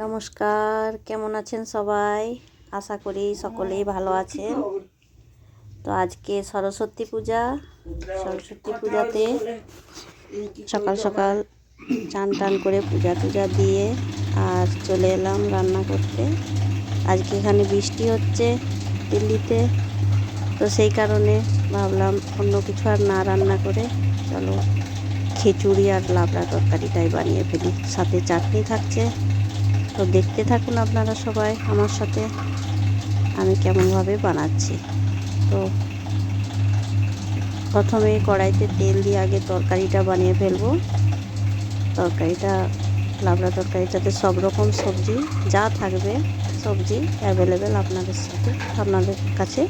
নমস্কার, কেমন আছেন সবাই? আশা করি সকলেই ভালো আছেন। তো আজকে সরস্বতী পূজা, সরস্বতী পূজাতে সকাল সকাল চান টান করে পূজা টুজা দিয়ে আর চলে এলাম রান্না করতে। আজকে এখানে বৃষ্টি হচ্ছে দিল্লিতে, তো সেই কারণে ভাবলাম অন্য কিছু আর না রান্না করে চলো খিচুড়ি আর লাবড়া তরকারিটাই বানিয়ে ফেলি। সাথে চাটনি থাকছে তো দেখতে থাকুন আপনারা সবাই আমার সাথে। আমি কেমনভাবে বানাচ্ছি। তো প্রথমে কড়াইতে তেল দিয়ে আগে তরকারিটা বানিয়ে ফেলব। তরকারিটা, লাবড়া তরকারিটাতে সব রকম সবজি, যা থাকবে সবজি অ্যাভেলেবেল আপনাদের সাথে, আপনাদের কাছে।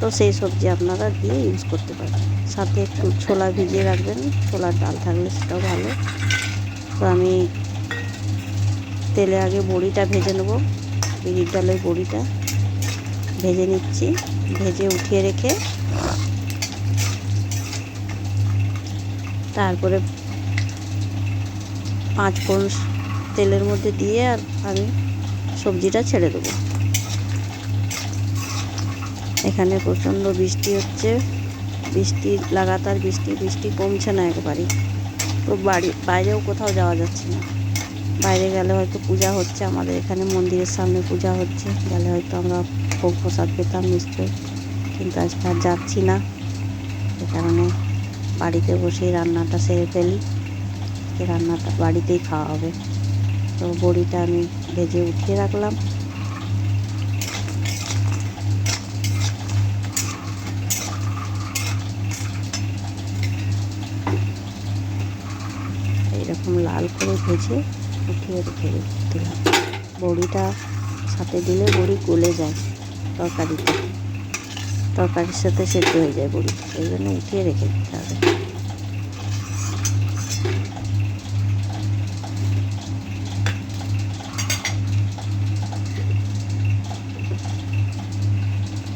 তো সেই সবজি আপনারা দিয়ে ইউজ করতে পারবেন। সাথে একটু ছোলা ভিজিয়ে রাখবেন। ছোলার ডাল থাকলে সেটাও ভালো। তো আমি তেলে আগে বড়িটা ভেজে নেব। বিড়ির ডালের বড়িটা। ভেজে নিচ্ছি। ভেজে উঠিয়ে রেখে তারপরে পাঁচ ফোড়ন তেলের মধ্যে দিয়ে আর আমি সবজিটা ছেড়ে দেবো। এখানে প্রচণ্ড বৃষ্টি হচ্ছে। বৃষ্টি, লাগাতার বৃষ্টি বৃষ্টি কমছে না একবারই। তো বাড়ি, বাইরেও কোথাও যাওয়া যাচ্ছে না। বাইরে গেলে হয়তো পূজা হচ্ছে, আমাদের এখানে মন্দিরের সামনে পূজা হচ্ছে, গেলে হয়তো আমরা ভোগ প্রসাদ পেতাম নিশ্চয়ই। কিন্তু আজকে আর যাচ্ছি না সে কারণে বাড়িতে বসেই রান্নাটা সেরে ফেলি রান্নাটা বাড়িতেই খাওয়া হবে। তো বড়িটা আমি ভেজে উঠিয়ে রাখলাম। এইরকম লাল করে ভেজে উঠিয়ে রেখে দিলাম। বড়িটা সাথে দিলে বড়ি গলে যায় তরকারিতে। তরকারির সাথে সেদ্ধ হয়ে যায় বড়ি, এই জন্য উঠিয়ে রেখে দিতে হবে।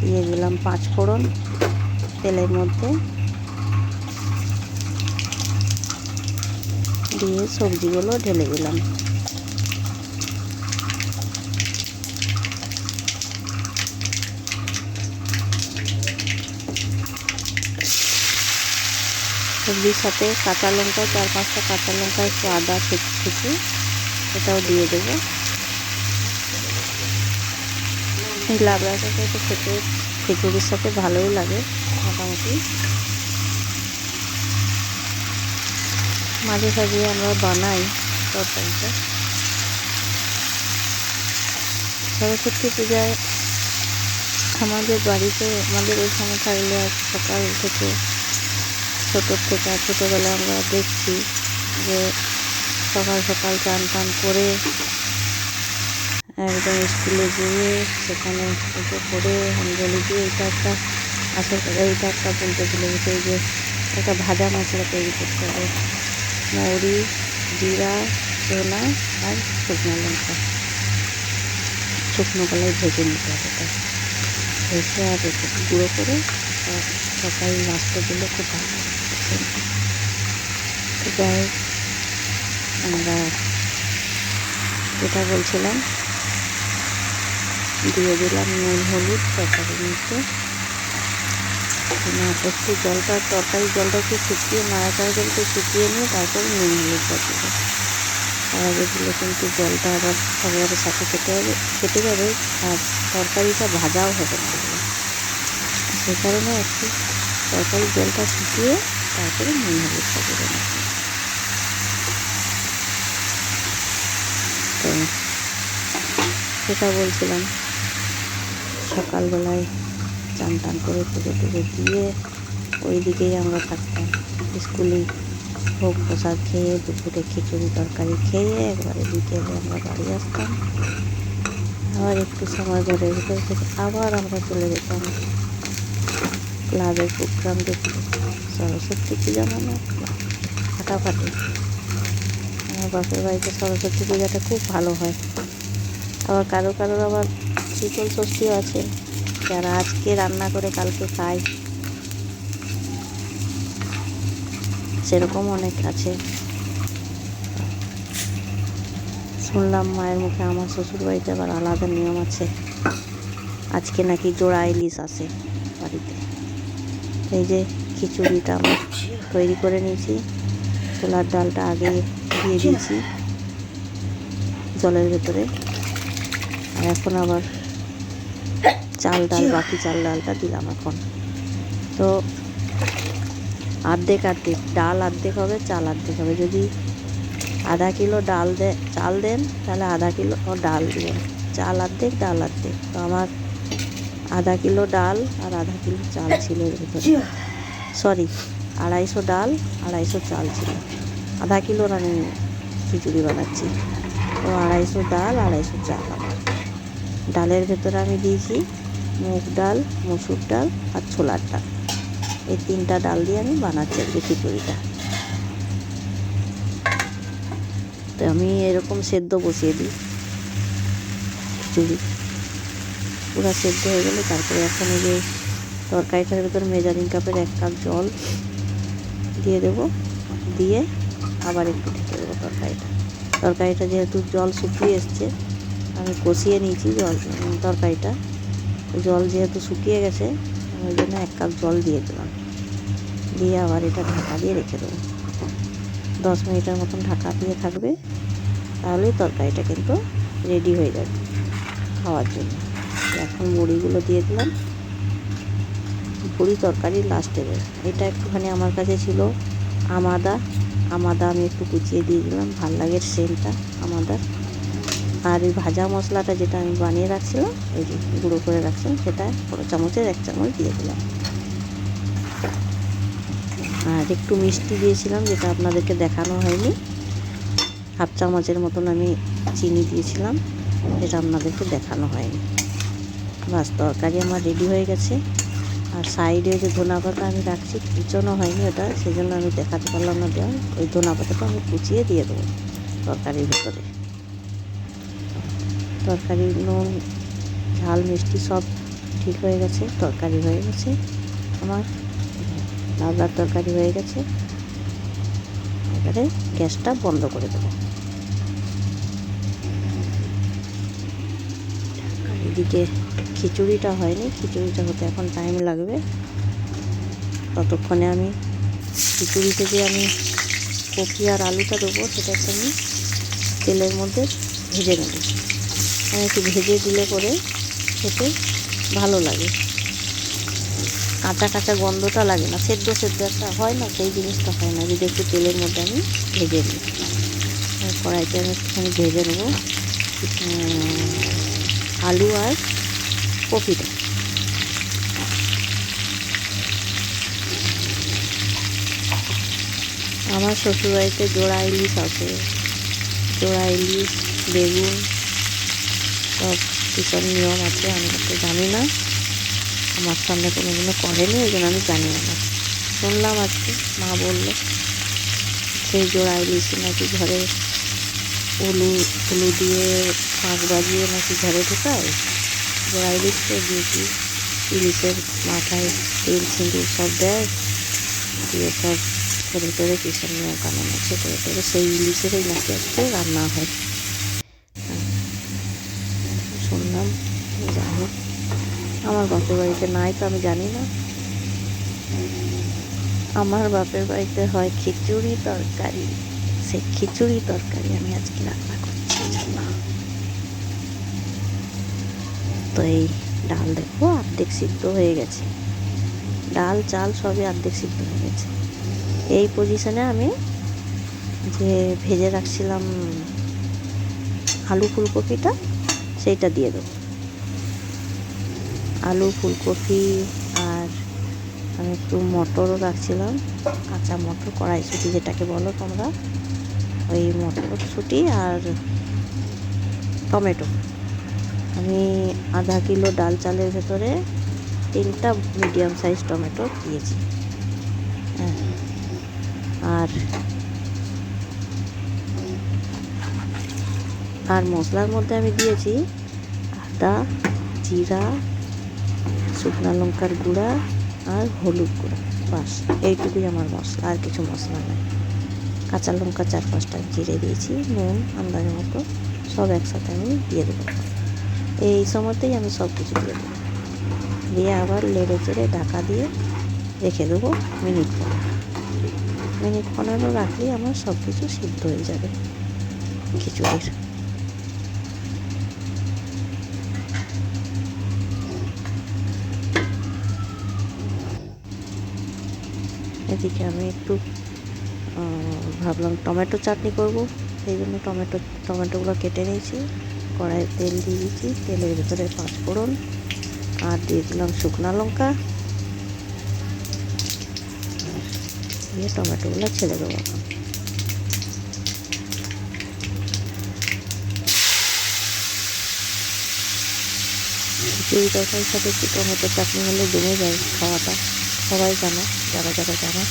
দিয়ে দিলাম পাঁচ ফোড়ন তেলের মধ্যে। দিয়ে সবজিগুলো ঢেলে দিলাম। সবজির সাথে কাঁচা লঙ্কা, চার পাঁচটা কাঁচা লঙ্কা একটু আদা কুচি এটাও দিয়ে দেবো। এই লাবড়াটাকে একটু খেতে, খিচুড়ির সাথে ভালোই লাগে, মোটামুটি। মাঝে সাঝে আমরা বানাই তরকারিটা। সরস্বতী পূজায় আমাদের বাড়িতে, আমাদের ওইখানে থাকলে সকাল থেকে ছোটোর থেকে ছোটোবেলায় আমরা দেখছি যে সকাল সকাল চান টান করে একদম স্কুলে গিয়ে সেখানে পুজো করে অঞ্জলি দিয়ে এটা একটা আসল এইটা একটা বলতে ভুলে গেছে এই যে একটা ভাজা মশলা তৈরি করতে হবে। মৌরি, জিরা, সোনা আর শুকনো লঙ্কা। শুকনো গলায় ভেজে নিতে হবে এটা। ভেজে আর গুঁড়ো করে সকাল লাস্টে দিলে খুব ভালো যাই আমরা যেটা বলছিলাম, দিয়ে দিলাম নুন, হলুদ তরকারির মধ্যে একটু জলটা, তরকারির জলটা একটু শুকিয়ে নাড়াচাড়া জলটা শুকিয়ে নিয়ে তারপরে নুন হলুদটা দেবো তার আগে দিলে কিন্তু জলটা আবার সবার সাথে খেতে হবে, খেতে যাবে, আর তরকারিটা ভাজাও হবে না। সেই কারণে একটু তরকারির জলটা শুকিয়ে তারপরে নুন হলুদটা দেবেন তো সেটা বলছিলাম। সকালবেলায় চান টান করে পুজো টুজো দিয়ে ওই দিকেই আমরা থাকতাম। স্কুলে ভোগ প্রসাদ খেয়ে, দুপুরে খিচুড়ি তরকারি খেয়ে একবারে বিকেলে আমরা বাড়ি আসতাম। আবার একটু সময় ধরে ভিতর থেকে আবার আমরা চলে যেতাম। ক্লাবের প্রোগ্রাম দেখতে। সরস্বতী পূজা মানে ফাটাফাটি। আমার বাপের বাড়িতে সরস্বতী পূজাটা খুব ভালো হয়। আবার কারও কারোর আবার শীতল ষষ্ঠীও আছে, যারা আজকে রান্না করে কালকে খায়। সেরকম অনেক আছে। শুনলাম মায়ের মুখে আমার শ্বশুর বাড়িতে আবার আলাদা নিয়ম আছে। আজকে নাকি জোড়া ইলিশ আছে বাড়িতে। এই যে খিচুড়িটা আমার তৈরি করে নিয়েছি, ছোলার ডালটা আগে দিয়ে দিয়েছি। জলের ভেতরে। এখন আবার চাল ডাল, বাকি চাল ডালটা দিলাম এখন। তো আর্ধেক আর্ধেক ডাল আর্ধেক হবে, চাল অর্ধেক হবে। যদি আধা কিলো ডাল দে, চাল দেন, তাহলে আধা কিলো ডাল দেবেন চাল অর্ধেক, ডাল অর্ধেক। তো আমার আধা কিলো ডাল আর আধা কিলো চাল ছিল এর ভিতরে। সরি, আড়াইশো ডাল, আড়াইশো চাল ছিল। আধা কিলোর আমি খিচুড়ি বানাচ্ছি। তো আড়াইশো ডাল, আড়াইশো চাল। ডালের ভেতরে আমি দিয়েছি মুগ ডাল, মসুর ডাল আর ছোলার ডাল। এই তিনটা ডাল দিয়ে আমি বানাচ্ছি আজকে খিচুড়িটা। তো আমি এরকম সেদ্ধ বসিয়ে দিই খিচুড়ি। পুরো সেদ্ধ হয়ে গেলে তারপরে এখন এই যে তরকারিটার ভেতর মেজারিং কাপের এক কাপ জল দিয়ে দেবো, দিয়ে আবার একটু ঢেকে দেবো তরকারিটা। তরকারিটা যেহেতু জল শুকিয়ে এসছে আমি কষিয়ে নিয়েছি জল তরকারিটা। জল যেহেতু শুকিয়ে গেছে, ওই জন্য এক কাপ জল দিয়ে দিলাম। দিয়ে আবার এটা ঢাকা দিয়ে রেখে দেবো। দশ মিনিটের মতন ঢাকা দিয়ে থাকবে। তাহলেই তরকারিটা কিন্তু রেডি হয়ে যাবে খাওয়ার জন্য। এখন মুড়িগুলো দিয়ে দিলাম। বড়ি তরকারি লাস্টে এটা একটুখানি আমার কাছে ছিল আমাদা। আমাদা আমি একটু কুচিয়ে দিয়ে দিলাম। ভালো লাগে সেন্টটা আমাদার। আর ওই ভাজা মশলাটা যেটা আমি বানিয়ে রাখছিলাম ওই যে গুঁড়ো করে রাখছিলাম, সেটা বড়ো চামচের এক চামচ দিয়ে দিলাম। আর একটু মিষ্টি দিয়েছিলাম, যেটা আপনাদেরকে দেখানো হয়নি। হাফ চামচের মতন আমি চিনি দিয়েছিলাম, যেটা আপনাদেরকে দেখানো হয়নি। বাস, তরকারি আমার রেডি হয়ে গেছে। আর সাইডে যে ধনা পাতা আমি রাখছি, কুচনো হয়নি ওটা সেই জন্য আমি দেখাতে পারলাম না দেওয়া ওই ধনা পাতাটা আমি কুচিয়ে দিয়ে দেবো তরকারির ভিতরে। তরকারি, নুন, ঝাল, মিষ্টি সব ঠিক হয়ে গেছে, তরকারি হয়ে গেছে আমার। লাবড়ার তরকারি হয়ে গেছে। এবারে গ্যাসটা বন্ধ করে দেবো। এদিকে খিচুড়িটা হয়নি, খিচুড়িটা হতে এখন টাইম লাগবে। ততক্ষণে আমি খিচুড়িতে যে আমি কপি আর আলুটা দেবো সেটা একটু আমি তেলের মধ্যে ভেজে নেব। একটু ভেজে দিলে পরে খেতে ভালো লাগে। কাঁচা কাঁচা গন্ধটা লাগে না, সেদ্ধ সেদ্ধ একটা হয় না, সেই জিনিসটা হয় না। যদি একটু তেলের মধ্যে আমি ভেজে নিই। কড়াইতে আমি একটুখানি ভেজে নেব। আলু আর কপিটা। আমার শ্বশুরবাড়িতে জোড়া ইলিশ আছে। জোড়া ইলিশ, বেগুন সব ভীষণ নিয়ম আছে, আমি তো জানি না। আমার সামনে কোনো দিনও করেনি ওই জন্য আমি জানি না। শুনলাম আজকে, মা বলল, সেই জোড়া ইলিশ নাকি ঘরে উলু উলু দিয়ে শাঁখ বাজিয়ে নাকি ঘরে ঢুকায়? জোড়া ইলিশ তো দিয়েছি। ইলিশের মাথায় তেল, সিঁদুর সব দেয়। দিয়ে সব করে করে কিসের নিয়ম কানুন আছে, করে করে সেই ইলিশেরই নাকি আজকে রান্না হ্যাঁ। শুনলাম যাই হোক, আমার বাপের বাড়িতে নাই তো আমি জানি না। আমার বাপের বাড়িতে হয় খিচুড়ি তরকারি। সেই খিচুড়ি তরকারি আমি আজকে রান্না করছি তো এই ডাল দেখো, অর্ধেক সিদ্ধ হয়ে গেছে। ডাল, চাল সবই অর্ধেক সিদ্ধ হয়ে গেছে। এই পজিশনে আমি যে ভেজে রাখছিলাম আলু ফুলকপিটা সেইটা দিয়ে দেবো। আলু, ফুলকপি আর আমি একটু মটরও রাখছিলাম, কাঁচা মটর, কড়াইশুঁটি যেটাকে বলো তোমরা। ওই মটরশুঁটি আর টমেটো। আমি আধা কিলো ডাল চালের ভেতরে তিনটা মিডিয়াম সাইজ টমেটো দিয়েছি। হ্যাঁ। আর আর মশলার মধ্যে আমি দিয়েছি আদা, জিরা, শুকনো লঙ্কার গুঁড়া আর হলুদ গুঁড়া। বাস, এইটুকুই আমার মশলা, আর কিছু মশলা নেই। কাঁচা লঙ্কা চার পাঁচটা জিরে দিয়েছি, নুন আন্দাজ মতো, সব একসাথে আমি দিয়ে দেবো। এই সময়তেই আমি সব কিছু দিয়ে দেবো। দিয়ে আবার লেড়ে চেড়ে ঢাকা দিয়ে রেখে দেবো মিনিট পনেরো মিনিট পনেরো রাখলেই আমার সব কিছু সিদ্ধ হয়ে যাবে। খিচুড়ির। এদিকে আমি একটু ভাবলাম টমেটো চাটনি করব। সেই জন্য টমেটো, টমেটোগুলো কেটে নিয়েছি। কড়াইয়ে তেল দিয়ে দিয়েছি। তেলের ভিতরে পাঁচ ফোড়ন আর দিয়ে দিলাম শুকনো লঙ্কা। দিয়ে টমেটোগুলো ছেড়ে দেবো খিচুড়ি তরকারির সাথে একটু টমেটো চাটনি হলে জমে যায় খাওয়াটা। সবাই জানে, যারা যারা জানে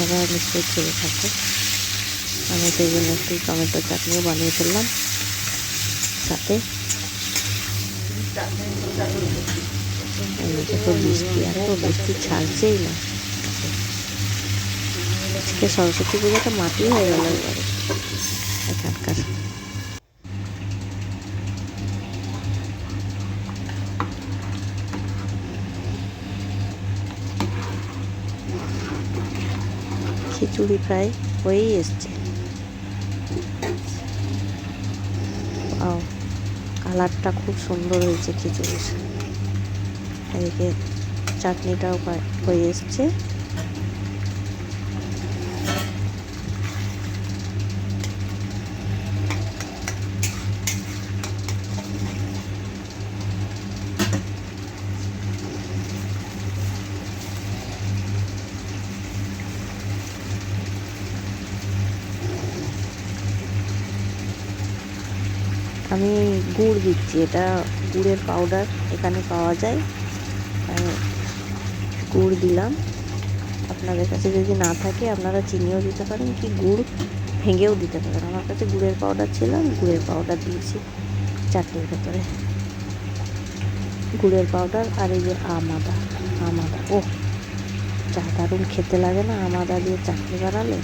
এবার নিশ্চয়ই খেয়ে থাকবে আমি সেই জন্য একটু টমেটো চাটনিও বানিয়ে ফেললাম সাথে তো বৃষ্টি এত বৃষ্টি ছাড়ছেই না। আজকে সরস্বতী পুজোটা মাটি হয়ে গেল এখানকার খিচুড়ি ফ্রাই হয়েই এসছে। কালারটা খুব সুন্দর হয়েছে খিচুড়ির এদিকে চাটনিটাও হয়ে এসছে। আমি গুড় দিচ্ছি, এটা গুড়ের পাউডার এখানে পাওয়া যায়। গুড় দিলাম। আপনাদের কাছে যদি না থাকে, আপনারা চিনিও দিতে পারেন, কি গুড় ভেঙেও দিতে পারেন। আমার কাছে গুড়ের পাউডার ছিল, আমি গুড়ের পাউডার দিয়েছি চাটনির ভেতরে। গুড়ের পাউডার আর এই যে আম আদা আম আদা ও যা দারুণ খেতে লাগে না আম আদা দিয়ে চাটনি বানালে?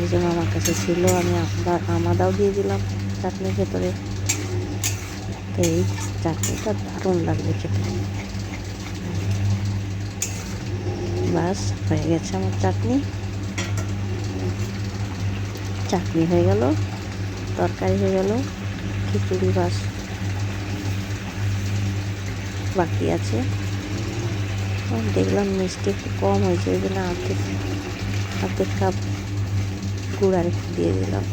এই জন্য আমার কাছে ছিল, আমি আবার আম আদাও দিয়ে দিলাম চাটনির ভেতরে। এই চাটনিটা দারুণ লাগবে খেতে। বাস, হয়ে গেছে আমার চাটনি। চাটনি হয়ে গেল, তরকারি হয়ে গেল, খিচুড়ি বাস বাকি আছে। দেখলাম মিষ্টি একটু কম হয়েছে, ওই জন্য অর্ধেক অর্ধেক কাপ গুড় আর একটু দিয়ে দিলাম।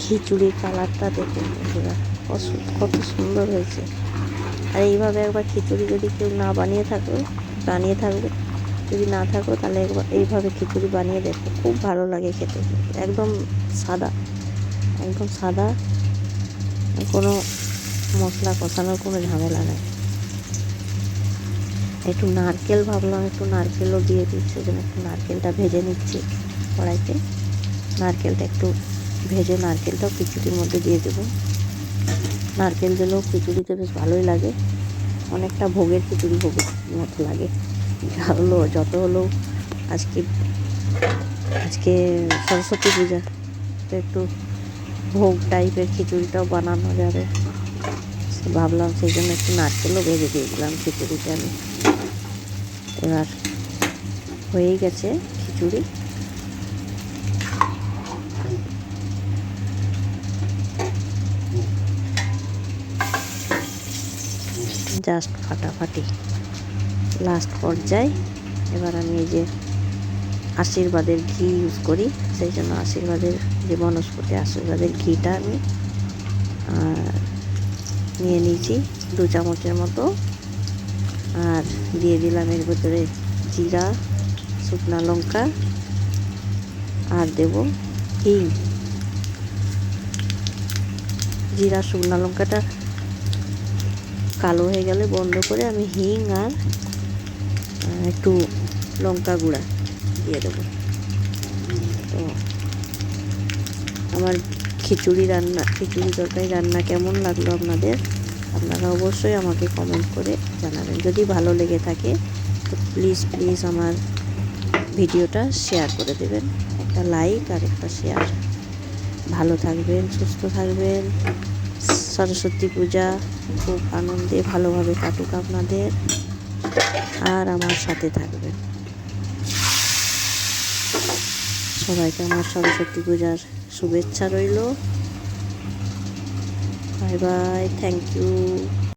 খিচুড়ির কালারটা দেখুন কত সুন্দর হয়েছে। আর এইভাবে একবার খিচুড়ি যদি কেউ না বানিয়ে থাকো, বানিয়ে থাকবে, যদি না থাকো তাহলে একবার এইভাবে খিচুড়ি বানিয়ে দেখো, খুব ভালো লাগে খেতে, একদম সাদা একদম সাদা, কোনো মশলা কষানোর কোনো ঝামেলা নেই। একটু নারকেল ভাবলাম, একটু নারকেলও দিয়ে দিই সেজন্য একটু নারকেলটা ভেজে নিচ্ছি কড়াইতে। নারকেলটা একটু ভেজে নারকেলটাও খিচুড়ির মধ্যে দিয়ে দেবো। নারকেল দিলেও খিচুড়িতে বেশ ভালোই লাগে। অনেকটা ভোগের খিচুড়ি ভোগের মতো লাগে। যা হলো, যত হলেও আজকে আজকে সরস্বতী পূজা। তো একটু ভোগ টাইপের খিচুড়িটাও বানানো যাবে। ভাবলাম সেই জন্য একটু নারকেলও ভেজে দিয়ে দিলাম খিচুড়িতে আমি। এবার হয়েই গেছে খিচুড়ি। জাস্ট ফাটাফাটি। লাস্ট পর্যায়ে এবার আমি এই যে আশীর্বাদের ঘি ইউজ করি, সেই জন্য আশীর্বাদের যে বনস্পতি আশীর্বাদের ঘিটা আমি নিয়ে নিয়েছি, দু চামচের মতো। আর দিয়ে দিলাম এর ভিতরে জিরা, শুকনা লঙ্কা আর দেব হিং। জিরা, শুকনা লঙ্কাটা কালো হয়ে গেলে বন্ধ করে আমি হিং আর একটু লঙ্কা গুঁড়া দিয়ে দেবো। তো আমার খিচুড়ি রান্না, খিচুড়ি তরকারি রান্না কেমন লাগল আপনাদের? আপনারা অবশ্যই আমাকে কমেন্ট করে জানাবেন। যদি ভালো লেগে থাকে, তো প্লিজ প্লিজ আমার ভিডিওটা শেয়ার করে দেবেন। একটা লাইক আর একটা শেয়ার ভালো থাকবেন, সুস্থ থাকবেন। সরস্বতী পূজা খুব আনন্দে, ভালোভাবে কাটুক আপনাদের। আর আমার সাথে থাকবেন। সবাইকে আমার সরস্বতী পূজার শুভেচ্ছা রইল। Bye bye. Thank you.